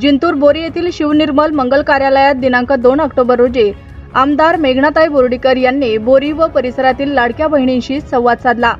जिंतूर बोरी येथील शिवनिर्मल मंगल कार्यालयात दिनांक दोन ऑक्टोबर रोजी आमदार मेघनाताई बोर्डीकर यांनी बोरी व परिसरातील लाडक्या बहिणींशी संवाद साधला.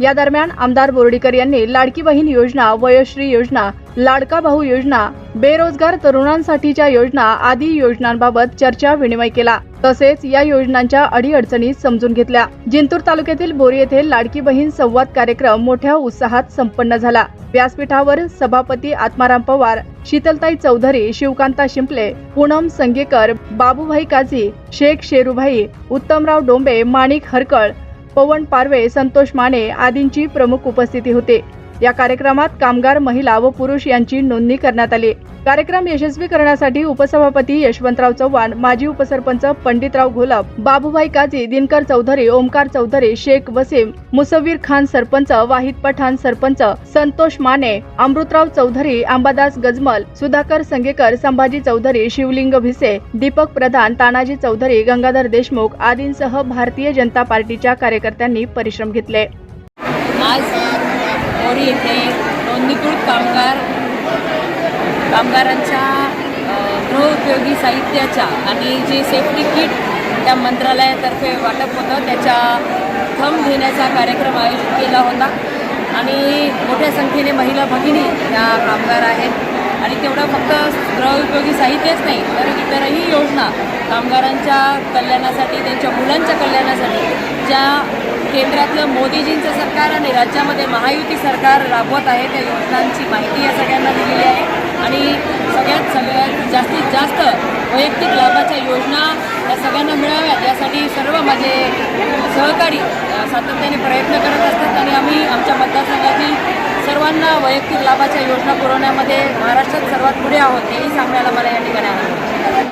या दरम्यान आमदार बोर्डीकर यांनी लाडकी बहीण योजना वयोश्री योजना लाडका भाऊ योजना बेरोजगार तरुणांसाठीच्या योजना आदी योजनांबाबत चर्चा विनिमय केला. तसेच या योजनांच्या अडीअडचणी समजून घेतल्या. जिंतूर तालुक्यातील बोरी येथे लाडकी बहीण संवाद कार्यक्रम मोठ्या उत्साहात संपन्न झाला. व्यासपीठावर सभापती आत्माराम पवार शीतलताई चौधरी शिवकांता शिंपले पूनम संगेकर बाबूभाई काझी शेख शेरूभाई उत्तमराव डोंबे माणिक हरकळ पवन पारवे संतोष माने आदींची प्रमुख उपस्थिती होती. या कार्यक्रमात कामगार महिला व पुरुष यांची नोंदणी करण्यात आली. कार्यक्रम यशस्वी करण्यासाठी उपसभापती यशवंतराव चव्हाण माजी उपसरपंच पंडितराव घोलप बाबूभाई काझी दिनकर चौधरी ओमकार चौधरी शेख वसीम मुसवीर खान सरपंच वाहिद पठाण सरपंच संतोष माने अमृतराव चौधरी अंबादास गजमल सुधाकर संगेकर संभाजी चौधरी शिवलिंग भिसे दीपक प्रधान तानाजी चौधरी गंगाधर देशमुख आदींसह भारतीय जनता पार्टीच्या कार्यकर्त्यांनी परिश्रम घेतले. आज येथे नोंदणीकृत कामगार कामगारांच्या गृहउपयोगी साहित्याच्या आणि जे सेफ्टी किट त्या मंत्रालयातर्फे वाटप होतं त्याच्या थंब घेण्याचा कार्यक्रम आयोजित केला होता. आणि मोठ्या संख्येने महिला भगिनी या कामगार आहेत. आणि तेवढं फक्त गृहउपयोगी साहित्यच नाही तर इतरही योजना कामगारांच्या कल्याणासाठी त्यांच्या मुलांच्या कल्याणासाठी ज्या केंद्रातलं मोदीजींचं सरकार आणि राज्यामध्ये महायुती सरकार राबवत आहे त्या योजनांची माहिती या सगळ्यांना दिलेली आहे. आणि सगळ्यात सगळ्यात जास्तीत जास्त वैयक्तिक लाभाच्या योजना या सगळ्यांना मिळाव्यात. यासाठी सर्व माझे सहकारी सातत्याने प्रयत्न करत असतात आणि आम्ही आमच्या मतदारसंघातील सर्वांना वैयक्तिक लाभाच्या योजना पुरवण्यामध्ये महाराष्ट्रात सर्वात पुढे आहोत हेही सांगायला मला या ठिकाणी आनंद